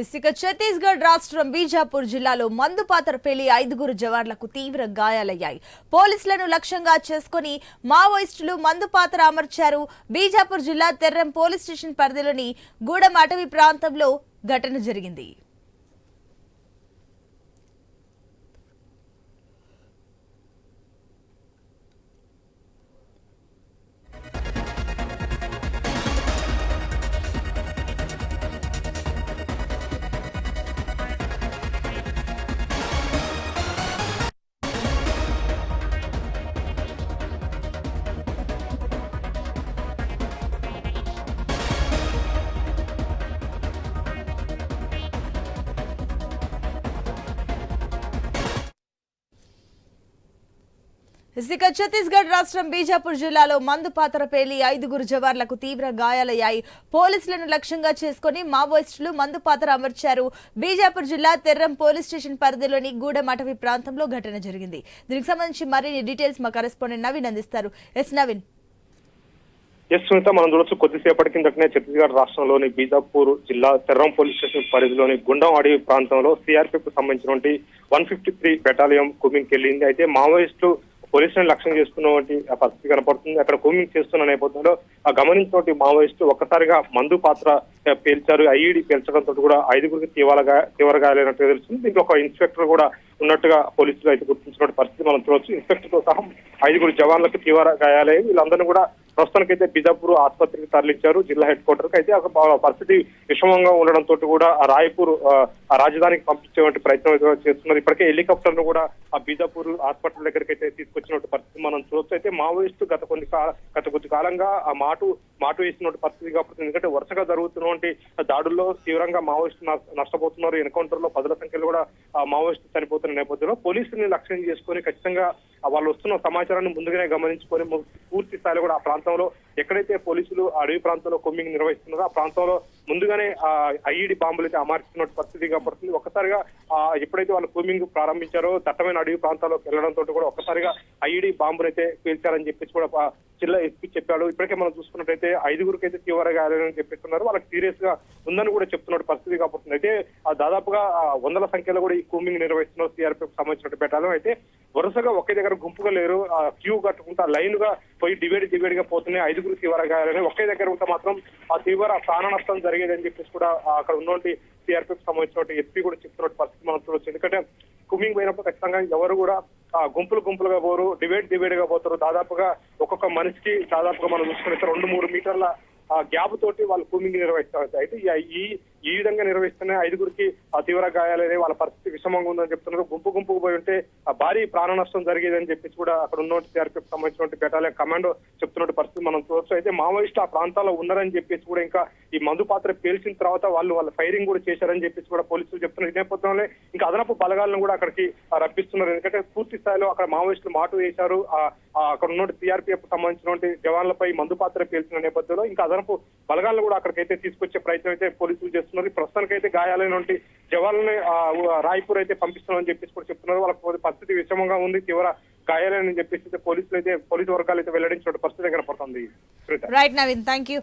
ఇసుక ఛత్తీస్గఢ్ రాష్ట్రం బీజాపూర్ జిల్లాలో మందుపాతర పెళ్ళి ఐదుగురు జవాన్లకు తీవ్ర గాయాలయ్యాయి. పోలీసులను లక్ష్యంగా చేసుకుని మావోయిస్టులు మందుపాతర అమర్చారు. బీజాపూర్ జిల్లా తెర్రం పోలీస్ స్టేషన్ పరిధిలోని గూడెం అటవీ ప్రాంతంలో ఘటన జరిగింది. ఇక ఛత్తీస్గఢ్ రాష్ట్రం బీజాపూర్ జిల్లాలో మందుపాతర పేలి ఐదుగురు జవాన్లకు తీవ్ర గాయాలయ్యాయి. పోలీసులను లక్ష్యంగా చేసుకుని మావోయిస్టులు మందుపాతర అమర్చారు. బీజాపూర్ జిల్లా తెర్రం పోలీస్ స్టేషన్ పరిధిలోని గూడెమటవి ప్రాంతంలో ఘటన జరిగింది. దీనికి సంబంధించి మరిన్ని డీటెయిల్స్ మా కరెస్పాండెంట్ నవీన్ అందిస్తారు. ఎస్ నవీన్. ఎస్ సునీత మనం చూడొచ్చు కొద్దిసేపటి కిందటనే ఛత్తీస్గఢ్ రాష్ట్రంలోని బీజాపూర్ జిల్లా తెర్రం పోలీస్ స్టేషన్ పరిధిలోని గుండం అడవి ప్రాంతంలో సిఆర్పీకి సంబంధించినటువంటి వన్ ఫిఫ్టీ త్రీ బెటాలియం కుమింగ్కి వెళ్ళింది అయితే మావోయిస్టులు పోలీసులను లక్ష్యం చేసుకున్నటువంటి ఆ పరిస్థితి కనపడుతుంది. అక్కడ కూమింగ్ చేస్తున్న నేపథ్యంలో ఆ గమనించినటువంటి మావోయిస్టు ఒక్కసారిగా మందు పాత్ర పేల్చారు. ఐఈడి పేల్చడంతో కూడా ఐదుగురికి తీవ్రగా తీవ్ర గాయాలైనట్టుగా తెలుస్తుంది. దీంట్లో ఒక ఇన్స్పెక్టర్ కూడా ఉన్నట్టుగా పోలీసులు అయితే గుర్తించినటువంటి పరిస్థితి మనం చూడవచ్చు. ఇన్స్పెక్టర్తో సహా ఐదుగురు జవాన్లకు తీవ్ర గాయాలయ్యి వీళ్ళందరినీ కూడా ప్రస్తుతానికైతే బిజాపూర్ ఆసుపత్రికి తరలించారు జిల్లా హెడ్ క్వార్టర్కు అయితే ఒక పరిస్థితి విషమంగా ఉండడంతో కూడా ఆ రాయపూర్ ఆ, రాజధానికి పంపించేటువంటి ప్రయత్నం చేస్తున్నారు. ఇప్పటికే హెలికాప్టర్ను కూడా ఆ బీజాపూర్ హాస్పిటల్ దగ్గరికి అయితే తీసుకొచ్చినటువంటి పరిస్థితి మనం చూస్తే అయితే మావోయిస్టు గత కొన్ని కాల- గత కొద్ది కాలంగా ఆ మాటు మాటు వేసినటువంటి పరిస్థితి కాబట్టి ఎందుకంటే వరుసగా జరుగుతున్నటువంటి దాడుల్లో తీవ్రంగా మావోయిస్టు నష్టపోతున్నారు. ఎన్కౌంటర్లో పదుల సంఖ్యలో కూడా ఆ మావోయిస్టు చనిపోతున్న నేపథ్యంలో పోలీసుల్ని లక్ష్యం చేసుకొని ఖచ్చితంగా వాళ్ళు వస్తున్న సమాచారాన్ని ముందుగానే గమనించుకొని పూర్తి స్థాయిలో కూడా ఆ ప్రాంతంలో ఎక్కడైతే పోలీసులు అడవి ప్రాంతంలో కొమ్మింగ్ నిర్వహిస్తున్నారో ఆ ప్రాంతంలో ముందుగానే ఆ ఐఈడి బాంబులు అయితే అమర్చుతున్న పరిస్థితి కనపడుతుంది. ఒక్కసారిగా ఆ ఎప్పుడైతే వాళ్ళు కూమింగ్ ప్రారంభించారో దట్టమైన అడవి ప్రాంతాల్లోకి వెళ్ళడంతో కూడా ఒక్కసారిగా ఐఈడి బాంబులు అయితే పేల్చారని చెప్పేసి కూడా జిల్లా ఎస్పీ చెప్పాడు. ఇప్పటికే మనం చూసుకున్నట్టయితే ఐదుగురికి అయితే తీవ్ర గాయాలని చెప్పిస్తున్నారు. వాళ్ళకి సీరియస్గా ఉందని కూడా చెప్తున్న పరిస్థితి కాబోతుంది అయితే ఆ దాదాపుగా వందల సంఖ్యలో కూడా ఈ కూమింగ్ నిర్వహిస్తున్నారు. సిఆర్పిఎఫ్ సంబంధించిన పెట్టాలి అయితే వరుసగా ఒకే దగ్గర గుంపుగా లేరు. ఆ క్యూ కట్టుకుంటా లైన్గా పోయి డివైడ్ డివైడ్గా పోతున్నాయి ఐదుగురు తీవ్ర గాయాలని ఒకే దగ్గర ఉంటే మాత్రం ఆ తీవ్ర ప్రాణ నష్టం జరిగేదని చెప్పేసి కూడా అక్కడ ఉన్నటువంటి సిఆర్పిఎఫ్ సంబంధించిన ఎస్పీ కూడా చెప్తున్న పరిస్థితి మనం చూడొచ్చు. ఎందుకంటే కుమింగ్ పోయినప్పుడు ఖచ్చితంగా ఎవరు కూడా ఆ గుంపులు గుంపులుగా పోరు డివైడ్ డివైడ్గా పోతారు. దాదాపుగా ఒక్కొక్క మనిషికి దాదాపుగా మనం చూసుకునే రెండు మూడు మీటర్ల గ్యాప్ తోటి వాళ్ళు కూమింగ్ నిర్వహిస్తారు. అయితే ఈ- ఈ విధంగా నిర్వహిస్తారు. ఉన్నాయి ఐదుగురికి ఆ తీవ్ర గాయాలనే వాళ్ళ పరిస్థితి విషమంగా ఉందని చెప్తున్నారు. గుంపు గుంపుకు పోయి ఉంటే భారీ ప్రాణ నష్టం జరిగేదని చెప్పేసి కూడా అక్కడ ఉన్నటువంటి సిఆర్పీఎఫ్ సంబంధించినటువంటి బెటాలియన్ కమాండో చెప్తున్న పరిస్థితి మనం చూడొచ్చు. అయితే మావోయిస్ట్ ఆ ప్రాంతాల్లో ఉన్నారని చెప్పేసి కూడా ఇంకా ఈ మందు పాత్ర పేల్చిన తర్వాత వాళ్ళు వాళ్ళ ఫైరింగ్ కూడా చేశారని చెప్పేసి కూడా పోలీసులు చెప్తున్నారు. ఈ నేపథ్యంలో ఇంకా అదనపు బలగాలను కూడా అక్కడికి రప్పిస్తున్నారు. ఎందుకంటే పూర్తి స్థాయిలో అక్కడ మావోయిస్టులు మాటు వేశారు. ఆ అక్కడ ఉన్న సిఆర్పీఎఫ్ సంబంధించినటువంటి జవాన్లపై మందు పాత్ర పేల్చిన నేపథ్యంలో ఇంకా అదనపు బలగాలను కూడా అక్కడికైతే తీసుకొచ్చే ప్రయత్నం అయితే పోలీసులు చేస్తున్నారు. ప్రస్తుతానికైతే గాయాలైనటువంటి జవాన్లని రాయ్పూర్ అయితే పంపిస్తున్నామని చెప్పేసి కూడా చెప్తున్నారు. వాళ్ళకి పరిస్థితి విషమంగా ఉంది తీవ్ర గాయాలని చెప్పేసి అయితే పోలీసులు అయితే పోలీసు వర్గాలు అయితే వెల్లడించిన పరిస్థితి కనపడుతుంది రైట్ నవీన్ థ్యాంక్ యూ